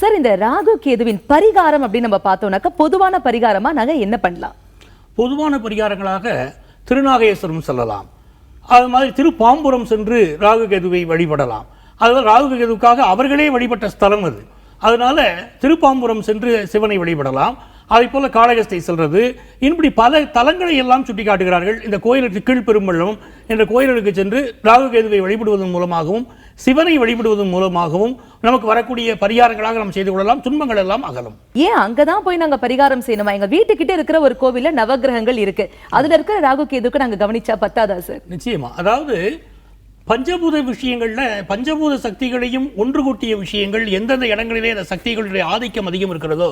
Sir இந்த ராகு கேதுவின் பரிகாரம் அப்படின்னு நம்ம பார்த்தோம்னாக்கா பொதுவான பரிகாரமாக நாங்கள் என்ன பண்ணலாம்? பொதுவான பரிகாரங்களாக திருநாகேஸ்வரம் செல்லலாம். அது மாதிரி திருப்பாம்புரம் சென்று ராகு கேதுவை வழிபடலாம். அதுதான் ராகுகேதுவுக்காக அவர்களே வழிபட்ட ஸ்தலம் அது. அதனால திருப்பாம்புரம் சென்று சிவனை வழிபடலாம். அதை போல காளகஸ்தை செல்றது. இப்படி பல தலங்களை எல்லாம் சுட்டி காட்டுகிறார்கள் இந்த கோயிலுக்கு கீழ்பெரும்பள்ளம் என்ற கோயிலுக்கு சென்று ராகுகேதுவை வழிபடுவதன் மூலமாகவும் சிவனை வழிபடுவதன் மூலமாகவும் நமக்கு வரக்கூடிய பரிகாரங்களாக நாம் செய்து கொள்ளலாம். துன்பங்கள் எல்லாம் அகலும். ஏன் அங்கதான் போய் நாங்க பரிகாரம் செய்யணுமா? எங்க வீட்டுக்கிட்ட இருக்கிற ஒரு கோவில்ல நவக்கிரகங்கள் இருக்கு. அதுல இருக்கிற ராகு கேதுக்கு நாங்க கவனிச்சா பத்தாதா சார்? நிச்சயமா. அதாவது பஞ்சபூத விஷயங்கள்ல பஞ்சபூத சக்திகளையும் ஒன்று கூட்டிய விஷயங்கள் எந்தெந்த இடங்களிலே அந்த சக்திகளுடைய ஆதிக்கம் அதிகம் இருக்கிறதோ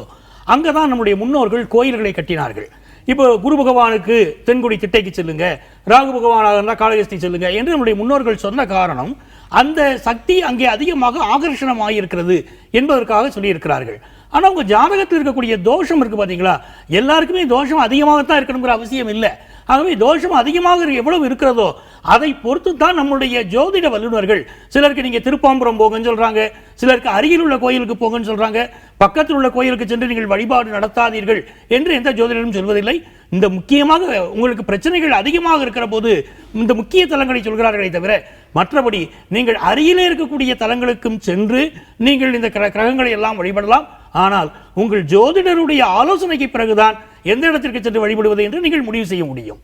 அங்கே தான் நம்முடைய முன்னோர்கள் கோயில்களை கட்டினார்கள். இப்போ குரு பகவானுக்கு தென்குடி திட்டைக்கு செல்லுங்க ராகு பகவானாக இருந்தால் காளகஸ்தி செல்லுங்க என்று நம்முடைய முன்னோர்கள் சொன்ன காரணம் அந்த சக்தி அங்கே அதிகமாக ஆகர்ஷணமாக இருக்கிறது என்பதற்காக சொல்லியிருக்கிறார்கள். ஆனால் உங்கள் ஜாதகத்தில் இருக்கக்கூடிய தோஷம் இருக்குது பார்த்தீங்களா எல்லாருக்குமே தோஷம் அதிகமாகத்தான் இருக்கணுங்கிற அவசியம் இல்லை. ஆகவே தோஷம் அதிகமாக எவ்வளவு இருக்கிறதோ அதை பொறுத்து தான் நம்முடைய ஜோதிட வல்லுநர்கள் சிலருக்கு நீங்கள் திருப்பாம்புரம் போங்கன்னு சொல்கிறாங்க சிலருக்கு அருகில் உள்ள கோயிலுக்கு போங்கன்னு சொல்கிறாங்க பக்கத்தில் உள்ள கோயிலுக்கு சென்று நீங்கள் வழிபாடு நடத்தாதீர்கள் என்று எந்த ஜோதிடரும் சொல்வதில்லை. இந்த முக்கியமாக உங்களுக்கு பிரச்சனைகள் அதிகமாக இருக்கிற போது இந்த முக்கிய தலங்களை சொல்கிறார்களே தவிர மற்றபடி நீங்கள் அருகிலே இருக்கக்கூடிய தலங்களுக்கும் சென்று நீங்கள் இந்த கிர- கிரகங்களை எல்லாம் வழிபடலாம். ஆனால் உங்கள் ஜோதிடருடைய ஆலோசனைக்கு பிறகுதான் எந்த இடத்திற்கு சென்று வழிபடுவது என்று நீங்கள் முடிவு செய்ய முடியும்.